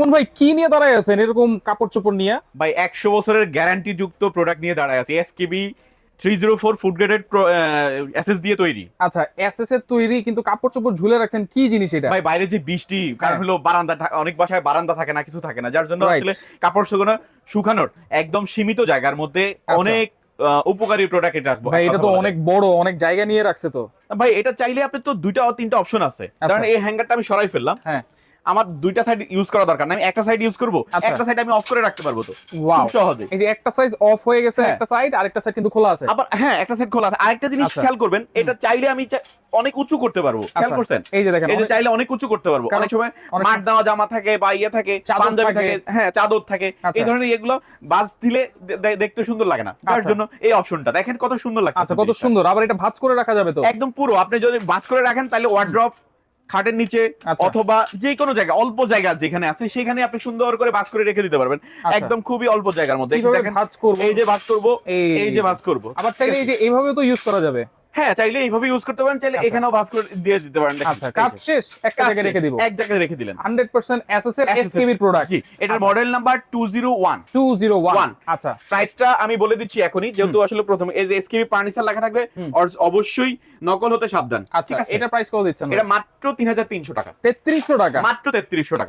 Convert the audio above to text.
কোন ভাই কি নিয়ে দাঁড়ায় আছেন? এরকম কাপড় চোপড় নিয়ে? ভাই একশো বছরের গ্যারান্টি যুক্ত প্রোডাক্ট নিয়ে দাঁড়ায় আছে। SKB three zero four food graded SS দিয়ে তৈরি। আচ্ছা এসএস এর তৈরি কিন্তু কাপড় চোপড় ঝুলে রাখছেন কি জিনিস এটা? ভাই বাইরে যে বৃষ্টি কারণ হ্যাঁ। হলো বারান্দা অনেক বাসায় বারান্দা থাকে না কিছু থাকে না। যার জন্য. আসলে কাপড় শুকানো শুকানোর একদম সীমিত জায়গার মধ্যে আচ্ছা। অনেক উপকারী প্রোডাক্ট এটা রাখব। ভাই এটা তো অনেক বড় অনেক জায়গা নিয়ে রাখছে তো। ভাই এটা চাইলে আপনি তো দুইটা তিনটা অপশন আছে। কারণ এই হ্যাঙ্গারটা আমি সরাই ফেললাম। হ্যাঁ। আমার দুইটা সাইড ইউজ করা দরকার না। আমি একটা সাইড ইউজ করব আচ্ছা। একটা সাইড আমি অফ করে রাখতে পারব তো। খুব সহজে। এই যে একটা সাইজ অফ হয়ে গেছে হ্যাঁ। একটা সাইড আরেকটা সাইড কিন্তু খোলা আছে। আবার হ্যাঁ একটা সাইড খোলা আছে। আরেকটা জিনিস আচ্ছা। খেয়াল করবেন এটা চাইলে আমি অনেক উঁচু করতে পারব। খেয়াল আচ্ছা। করছেন? এই যে দেখেন এই যে চাইলে অনেক উঁচু করতে পারব। অনেক সময় মাঠ দেওয়া জামা থাকে বা ইয়ে থাকে পাঞ্জাবি থাকে। হ্যাঁ চাদর থাকে। এই ধরনের এগুলো বাস দিলে দেখতে সুন্দর লাগে না। তার। জন্য এই অপশনটা দেখেন কত সুন্দর লাগে আচ্ছা কত সুন্দর। আবার এটা ভাঁজ করে রাখা যাবে তো? একদম পুরো। আপনি যদি বাস করে রাখেন তাহলে ওয়ার্ড্রপ খাটের নিচে আচ্ছা। অথবা যে কোনো জায়গা অল্প জায়গা যেখানে আছে সেখানে আপনি সুন্দর করে ভাঁজ করে রেখে দিতে পারবেন। আচ্ছা। একদম খুবই অল্প জায়গার মধ্যে। এই যে ভাঁজ করব এই এই যে ভাঁজ করব। আবার চাইলে এই যে এইভাবে তো ইউজ করা যাবে। হ্যাঁ চাইলে এইভাবে ইউজ করতে পারেন চাইলে আচ্ছা। এখানেও বাস করে দিয়ে দিতে পারেন। আচ্ছা কাজ শেষ? কাজ জায়গায় রেখে দিব। এক জায়গায় রেখে দিলেন। 100% এসএস এর এসকেবি প্রোডাক্ট জি এটার আচ্ছা। Model number two zero one 201 One। আচ্ছা। প্রাইসটা আমি বলে দিচ্ছি এখনই যেহেতু আসলে প্রথমে এই যে এসকেবি ফার্নিচার লেখা থাকবে অবশ্যই নকল হতে সাবধান আচ্ছা এটা প্রাইস কত দিচ্ছেন? এটা মাত্র তিন হাজার তিনশো টাকা। 3300 টাকা। মাত্র তেত্রিশশো টাকা।